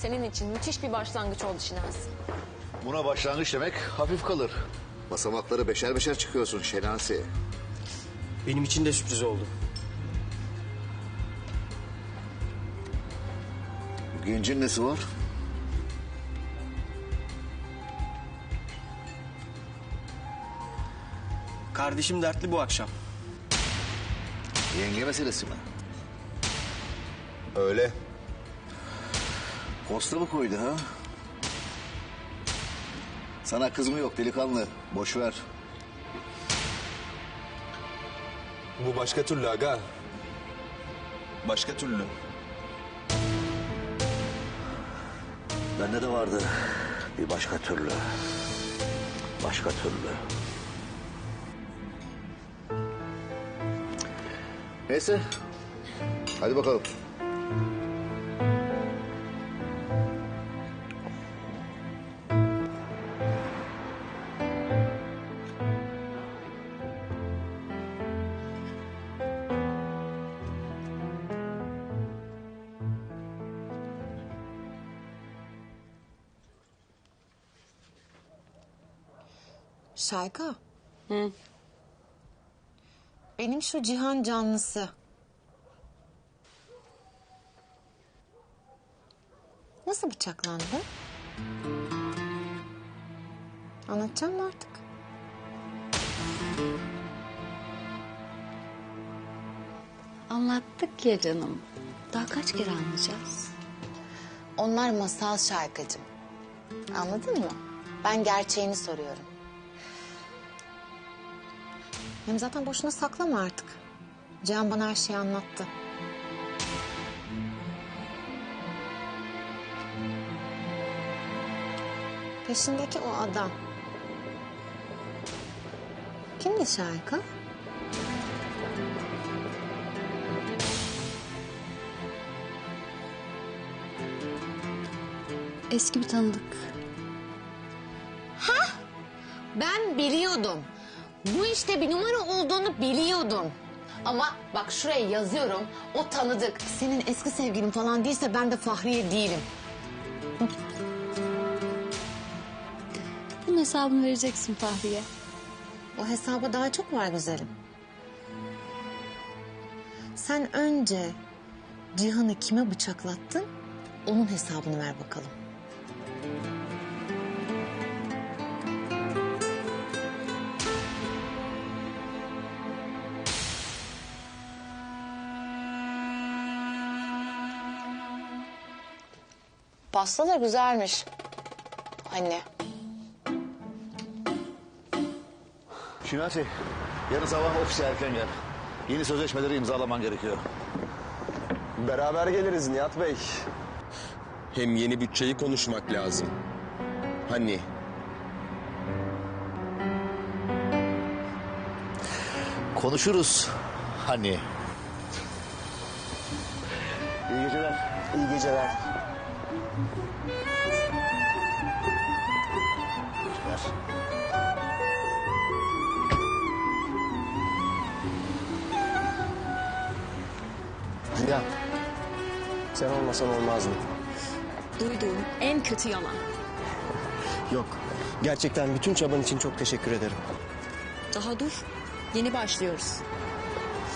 Senin için müthiş bir başlangıç oldu Şinasi. Buna başlangıç demek hafif kalır. Basamakları beşer beşer çıkıyorsun Şenasi. Benim için de sürpriz oldu. Bu gencin nesi var? Kardeşim dertli bu akşam. Yenge meselesi mi? Öyle. Posta mı koydu ha? Sana kız mı yok delikanlı? Boş ver. Bu başka türlü aga. Başka türlü. Bende de vardı bir başka türlü. Başka türlü. Neyse. Hadi bakalım. Şayka. Hı. Benim şu cihan canlısı. Nasıl bıçaklandı? Anlatacağım mı artık? Anlattık ya canım. Daha kaç kere anlayacağız? Onlar masal şarkıcım. Anladın mı? Ben gerçeğini soruyorum. Hem zaten boşuna saklama artık. Cihan bana her şeyi anlattı. Peşindeki o adam. Kimdi Şahika? Eski bir tanıdık. Ben biliyordum. Bu işte bir numara olduğunu biliyordum. Ama bak şuraya yazıyorum. O tanıdık. Senin eski sevgilin falan değilse ben de Fahriye değilim. Bunun hesabını vereceksin Fahriye. O hesaba daha çok var güzelim. Sen önce Cihan'ı kime bıçaklattın? Onun hesabını ver bakalım. Pasta da güzelmiş. Anne. Şinasi, yarın sabah ofise erken gel. Yeni sözleşmeleri imzalaman gerekiyor. Beraber geliriz Nihat Bey. Hem yeni bütçeyi konuşmak lazım. Hani? Konuşuruz. Hani? İyi geceler. İyi geceler. Ziya. Sen olmasan olmazdı. Duyduğum en kötü yalan. Yok. Gerçekten bütün çaban için çok teşekkür ederim. Daha dur. Yeni başlıyoruz.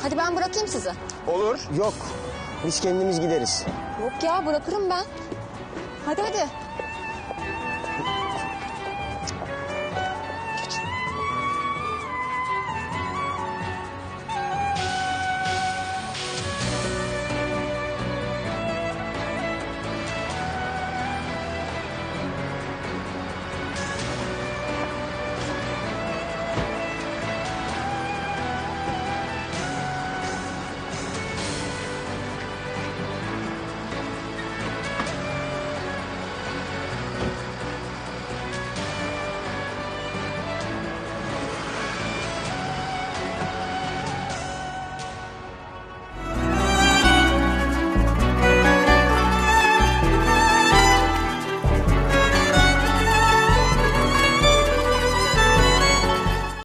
Hadi ben bırakayım sizi. Olur. Yok. Biz kendimiz gideriz. Yok ya bırakırım ben. Hadi hadi.